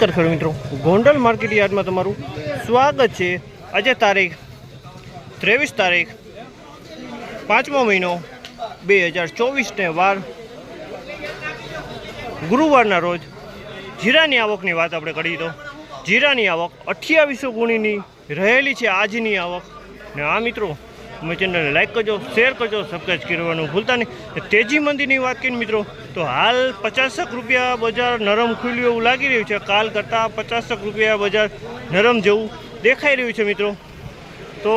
નમસ્કાર ખેડૂત મિત્રો. ગોંડલ માર્કેટ યાર્ડમાં તમારું સ્વાગત છે. આજે તારીખ ત્રેવીસ તારીખ, પાંચમો મહિનો બે હજાર ચોવીસને વાર ગુરુવારના રોજ જીરાની આવકની વાત આપણે કરી તો જીરાની આવક અઠ્યાવીસો ગુણીની રહેલી છે. આજની આવક ને આ મિત્રો અમે ચેનલને લાઇક કરજો શેર કરજો સબસ્ક્રાઈબ કરવાનું ભૂલતા નહીં. તેજી મંદીની વાત કરીને મિત્રો, તો હાલ પચાસક રૂપિયા બજાર નરમ ખુલ્યું એવું લાગી રહ્યું છે. કાલ કરતાં પચાસક રૂપિયા બજાર નરમ જેવું દેખાઈ રહ્યું છે મિત્રો. તો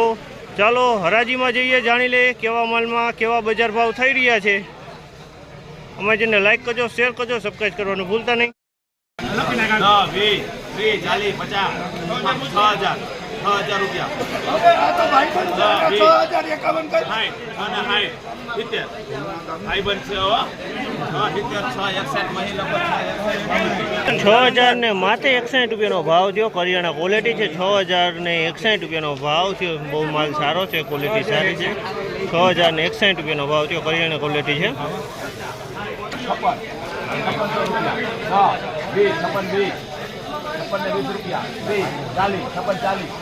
ચાલો, હરાજીમાં જઈએ, જાણી લઈએ કેવા માલમાં કેવા બજાર ભાવ થઈ રહ્યા છે. અમે જેને લાઇક કરજો શેર કરજો સબસ્ક્રાઈબ કરવાનું ભૂલતા નહીં. વીસ ત્રીસ ચાલીસ, પચાસ છ હજાર. છ હજાર રૂપિયા ને માથે એકસાઠ રૂપિયાનો ભાવ થયો. કરિયાણા ક્વોલિટી છે છ હજાર ને એકસાઠ રૂપિયાનો ભાવ થયો. બહુ માલ સારો છે ક્વોલિટી સારી છે. છ હજાર ને એકસાઠ રૂપિયાનો ભાવ થયો કરિયાણા ક્વોલિટી છે. છપ્પન વીસ. છપ્પન ને વીસ રૂપિયા. વીસ ચાલીસ છપ્પન ચાલીસ.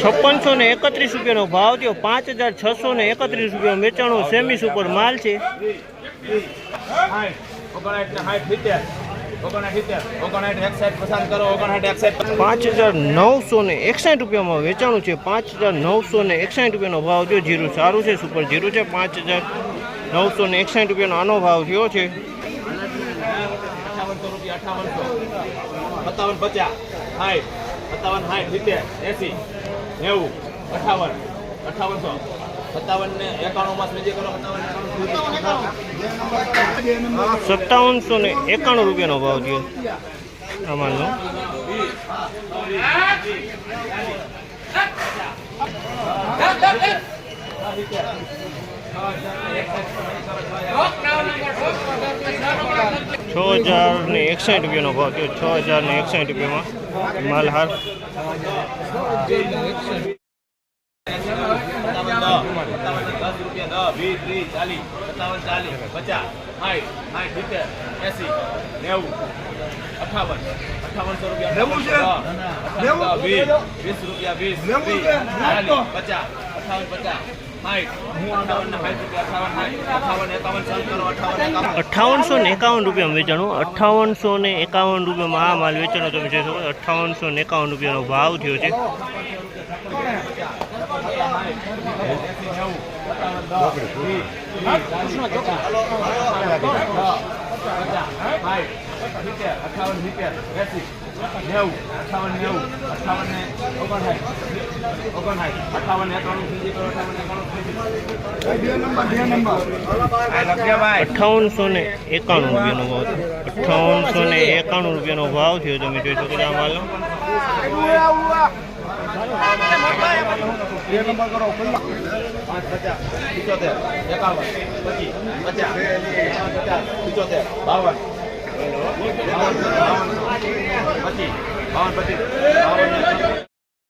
છપ્પનસો ને એકત્રીસ રૂપિયાનો ભાવ થયો. પાંચ હજાર છસો ને એકત્રીસ રૂપિયા વેચાણો સેમી સુપર માલ છે. પાંચ હજાર નવસો ને એકસાઠ રૂપિયામાં વેચાણું છે. પાંચ હજાર નવસો ને એકસાઠ રૂપિયાનો ભાવ થયો. જીરું સારું છે, સુપર જીરું છે. પાંચ હજાર નવસો ને એકસાઠ રૂપિયાનો આનો ભાવ થયો છે. અઠાવનસો. સત્તાવન પચાસ. સાઠ સત્તાવન સાઠ સિત્તેર. એસી. નેવું. અઠાવન. અઠાવનસો. સત્તાવન ને એકાણુંમાં કરો? સત્તાવન સત્તાવનસો ને એકાણું રૂપિયાનો ભાવ થયો. અમારનો માલનો છ હજાર ને એકસાઠ રૂપિયાનો ભાવ થયો. છ હજાર ને એકસાઠ રૂપિયામાં માલ હાર દસ રૂપિયા દસ વીસ ત્રીસ ચાલીસ સત્તાવન ચાલીસ પચાસ સાઠ સાઠ સિત્તેર એસી નેવું અઠાવન અઠાવનસો રૂપિયા વીસ વીસ રૂપિયા વીસ પચાસ અઠાવન પચાસ. સાઠ અઠાવન ને એકાવન રૂપિયામાં વેચાણું અઠ્ઠાવનસો ને એકાવન રૂપિયામાં આ માલ વેચાણો તમે જોઈ શકો. અઠાવનસો ને એકાવન રૂપિયાનો ભાવ થયો છે. સિત્તેર ને એકાણું ત્રીજી કરો અઠાવન એકાણું અઠ્ઠાવનસો ને એકાણું રૂપિયાનો ભાવ થયો અઠ્ઠાવનસો ને એકાણું રૂપિયાનો ભાવ થયો, તમે જોઈ શકો છો આ માલનો પાંચ, પચાસ, પિચોતેર, એકાવન, પચીસ, પચાસ પચાસ પિચોતેર, બાવન બાવન પચીસ બાવન પચીસ, બાવન